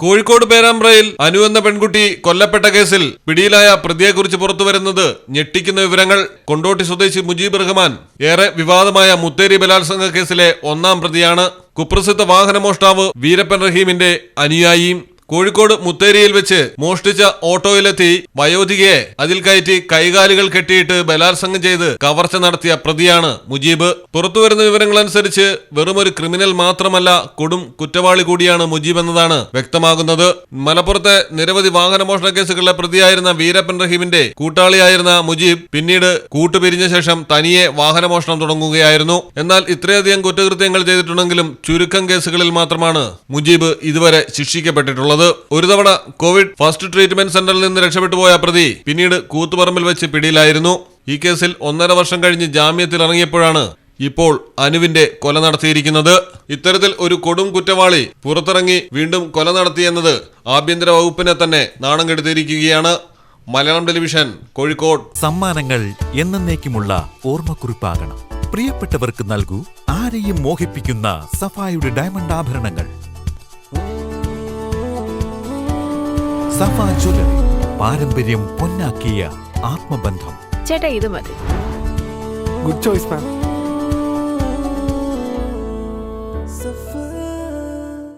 കോഴിക്കോട് പേരാമ്പ്രയിൽ അനു എന്ന പെൺകുട്ടി കൊല്ലപ്പെട്ട കേസിൽ പിടിയിലായ പ്രതിയെക്കുറിച്ച് പുറത്തുവരുന്നത് ഞെട്ടിക്കുന്ന വിവരങ്ങൾ കൊണ്ടോട്ടി സ്വദേശി മുജീബ് റഹ്മാൻ ഏറെ വിവാദമായ മുത്തേരി ബലാത്സംഗ കേസിലെ ഒന്നാം പ്രതിയാണ്. കുപ്രസിദ്ധ വാഹനമോഷ്ടാവ് വീരപ്പൻ റഹീമിന്റെ അനുയായിയും കോഴിക്കോട് മുത്തേരിയിൽ വെച്ച് മോഷ്ടിച്ച ഓട്ടോയിലെത്തി വയോധികയെ അതിൽ കയറ്റി കൈകാലുകൾ കെട്ടിയിട്ട് ബലാത്സംഗം ചെയ്ത് കവർച്ച നടത്തിയ പ്രതിയാണ് മുജീബ്. പുറത്തുവരുന്ന വിവരങ്ങളനുസരിച്ച് വെറുമൊരു ക്രിമിനൽ മാത്രമല്ല കൊടും കുറ്റവാളി കൂടിയാണ് മുജീബ് എന്നതാണ് വ്യക്തമാകുന്നത്. മലപ്പുറത്തെ നിരവധി വാഹനമോഷണ കേസുകളിലെ പ്രതിയായിരുന്ന വീരപ്പൻ റഹീമിന്റെ കൂട്ടാളിയായിരുന്ന മുജീബ് പിന്നീട് കൂട്ടുപിരിഞ്ഞ ശേഷം തനിയെ വാഹനമോഷണം തുടങ്ങുകയായിരുന്നു. എന്നാൽ ഇത്രയധികം കുറ്റകൃത്യങ്ങൾ ചെയ്തിട്ടുണ്ടെങ്കിലും ചുരുക്കം കേസുകളിൽ മാത്രമാണ് മുജീബ് ഇതുവരെ ശിക്ഷിക്കപ്പെട്ടിട്ടുള്ളത്. ഒരു തവണ കോവിഡ് ഫസ്റ്റ് ട്രീറ്റ്മെന്റ് സെന്ററിൽ നിന്ന് രക്ഷപ്പെട്ടു പോയ പ്രതി പിന്നീട് കൂത്തുപറമ്പിൽ വെച്ച് പിടിയിലായിരുന്നു. ഈ കേസിൽ ഒന്നര വർഷം കഴിഞ്ഞ് ജാമ്യത്തിൽ ഇറങ്ങിയപ്പോഴാണ് ഇപ്പോൾ അനുവിന്റെ കൊല നടത്തിയിരിക്കുന്നത്. ഇത്തരത്തിൽ ഒരു കൊടും കുറ്റവാളി പുറത്തിറങ്ങി വീണ്ടും കൊല നടത്തിയെന്നത് ആഭ്യന്തര വകുപ്പിനെ തന്നെ നാണം കെടുത്തിയിരിക്കുകയാണ്. മലയാളം ടെലിവിഷൻ കോഴിക്കോട്. സമ്മാനങ്ങൾ എന്നേക്കുമുള്ള ഓർമ്മക്കുറിപ്പാകണം. പ്രിയപ്പെട്ടവർക്ക് നൽകൂ ആരെയും മോഹിപ്പിക്കുന്ന സഫായുടെ ഡയമണ്ട് ആഭരണങ്ങൾ. സഫ ജ്വല്ലറി പാരമ്പര്യം പൊന്നാക്കിയ ആത്മബന്ധം. ചേട്ടാ ഇത് മതി. ഗുഡ് ചോയ്സ് മാം